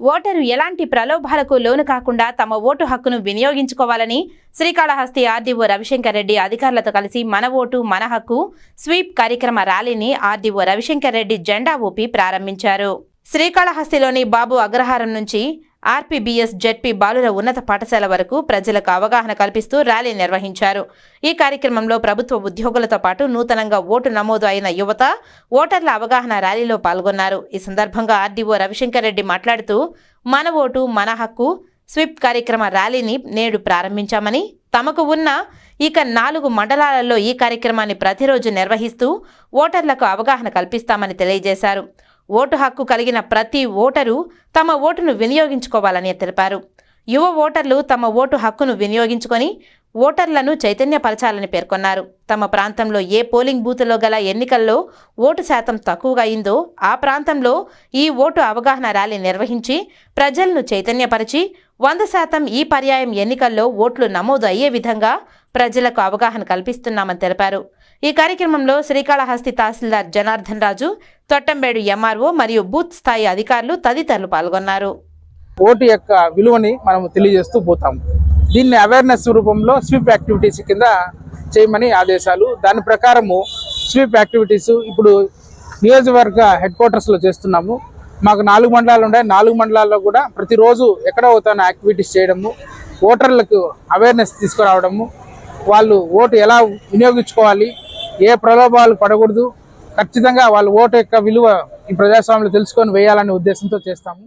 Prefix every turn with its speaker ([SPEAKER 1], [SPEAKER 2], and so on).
[SPEAKER 1] Voter ఎలాంటి ప్రలోభాలకు లోను కాకుండా తమ ఓటు హక్కును వినియోగించుకోవాలని శ్రీకాళహస్తి ఆర్డీఓ రవిశంకర్ రెడ్డి అధికారులతో కలిసి మన ఓటు మన హక్కు స్వీప్ కార్యక్రమ ర్యాలీని ఆర్డీఓ రవిశంకర్ రెడ్డి జెండా ఊపి ప్రారంభించారు. శ్రీకాళహస్తిలోని బాబు అగ్రహారం నుంచి ఆర్పీబీఎస్ జెడ్పీ బాలుర ఉన్నత పాఠశాల వరకు ప్రజలకు అవగాహన కల్పిస్తూ ర్యాలీ నిర్వహించారు. ఈ కార్యక్రమంలో ప్రభుత్వ ఉద్యోగులతో పాటు నూతనంగా ఓటు నమోదు అయిన యువత ఓటర్ల అవగాహన ర్యాలీలో పాల్గొన్నారు. ఈ సందర్భంగా ఆర్డీఓ రవిశంకర్ రెడ్డి మాట్లాడుతూ మన ఓటు మన హక్కు స్విప్ కార్యక్రమ ర్యాలీని నేడు ప్రారంభించామని తమకు ఉన్న ఇక నాలుగు మండలాలలో ఈ కార్యక్రమాన్ని ప్రతిరోజు నిర్వహిస్తూ ఓటర్లకు అవగాహన కల్పిస్తామని తెలియజేశారు. ఓటు హక్కు కలిగిన ప్రతి ఓటరు తమ ఓటును వినియోగించుకోవాలని తెలిపారు. యువ ఓటర్లు తమ ఓటు హక్కును వినియోగించుకొని ఓటర్లను చైతన్యపరచాలని పేర్కొన్నారు. తమ ప్రాంతంలో ఏ పోలింగ్ బూత్లో గల ఎన్నికల్లో ఓటు శాతం తక్కువగా అయిందో ఆ ప్రాంతంలో ఈ ఓటు అవగాహన ర్యాలీ నిర్వహించి ప్రజలను చైతన్యపరిచి వంద శాతం ఈ పర్యాయం ఎన్నికల్లో ఓట్లు నమోదు అయ్యే విధంగా ప్రజలకు అవగాహన కల్పిస్తున్నామని తెలిపారు. ఈ కార్యక్రమంలో శ్రీకాళహస్తి తహసీల్దార్ జనార్దన్ రాజు తొట్టంబేడు ఎంఆర్ఓ మరియు బూత్ స్థాయి అధికారులు తదితరులు పాల్గొన్నారు.
[SPEAKER 2] ఓటు యొక్క విలువని మనం తెలియజేస్తూ పోతాము. దీన్ని అవేర్నెస్ రూపంలో స్వీప్ యాక్టివిటీస్ కింద చేయమని ఆదేశాలు. దాని ప్రకారము స్వీప్ యాక్టివిటీస్ ఇప్పుడు నియోజకవర్గ హెడ్ క్వార్టర్స్లో చేస్తున్నాము. మాకు నాలుగు మండలాలు ఉన్నాయి. నాలుగు మండలాల్లో కూడా ప్రతిరోజు ఎక్కడ అవుతానో యాక్టివిటీస్ చేయడము ఓటర్లకు అవేర్నెస్ తీసుకురావడము వాళ్ళు ఓటు ఎలా వినియోగించుకోవాలి ఏ ప్రలోభాలు పడకూడదు ఖచ్చితంగా వాళ్ళ ఓటు యొక్క విలువ ఈ ప్రజాస్వామ్యంలో తెలుసుకొని వేయాలనే ఉద్దేశంతో చేస్తాము.